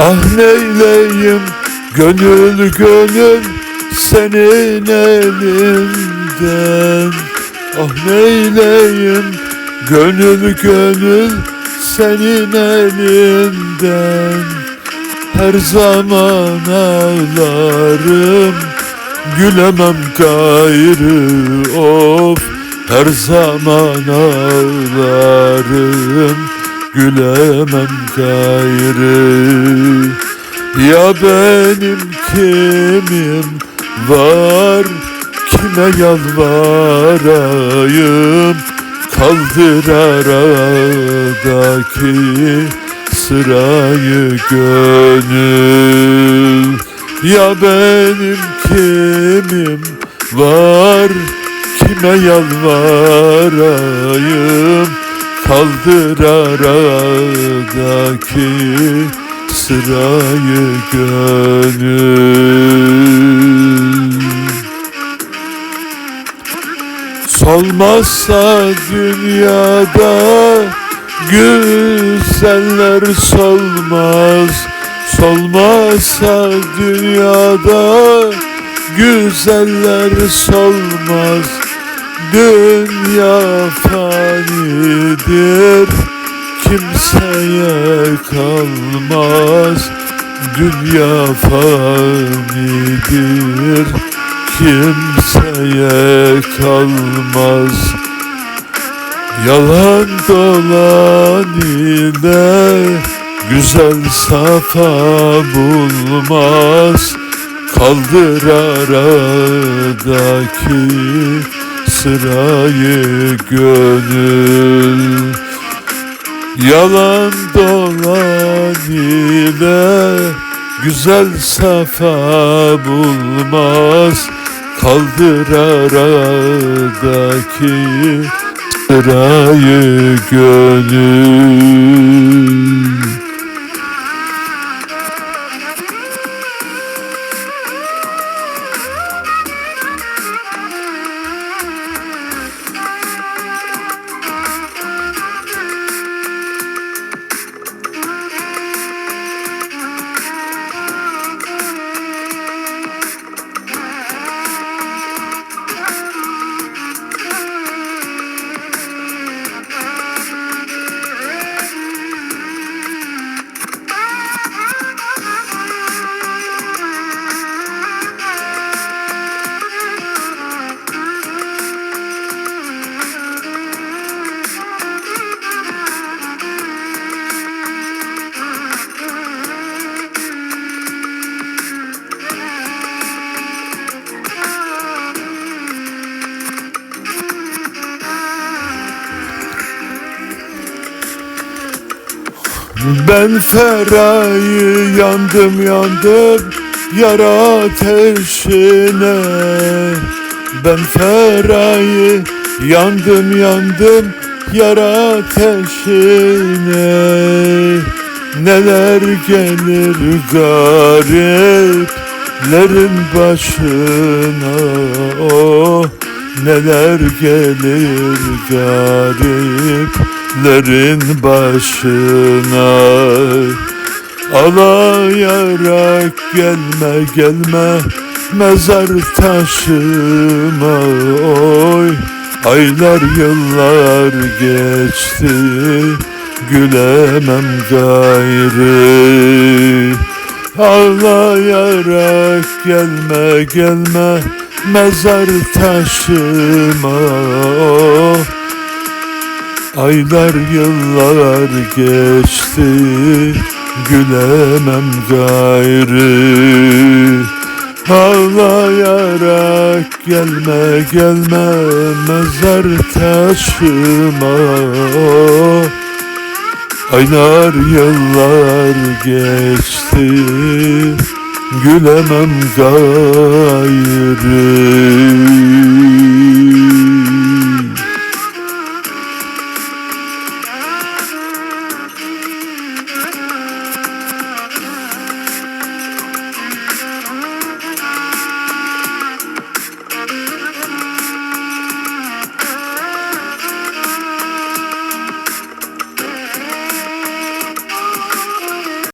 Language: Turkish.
Ah neyleyim gönül gönül senin elinden. Ah neyleyim gönül gönül senin elinden. Her zaman ağlarım gülemem gayrı of. Her zaman ağlarım gülemem gayrı. Ya benim kimim var? Kime yalvarayım Kaldır aradaki sırayı gönül. Ya benim kimim var? Kime yalvarayım Kaldır aradaki sırayı gönül. Solmazsa dünyada güzeller solmaz Solmazsa dünyada güzeller solmaz Dünya fanidir. Kimseye kalmaz. Dünya fanidir. Kimseye kalmaz. Yalan dolan ile güzel safa bulmaz. Kaldır aradaki sırayı gönül. Yalan dolan ile güzel safa bulmaz. Kaldır aradaki sırayı gönül Ben ferayı yandım yandım yara ateşine. Ben ferayı yandım yandım yara ateşine. Neler gelir gariplerin başına. Oh Neler gelir gariplerin başına. Ağlayarak gelme gelme mezar taşıma. Oy Aylar yıllar geçti. Gülemem gayrı. Ağlayarak gelme gelme mezar taşıma Aylar yıllar geçti gülemem gayrı. Ağlayarak gelme gelme mezar taşıma. Aylar yıllar geçti Gülemem gayrı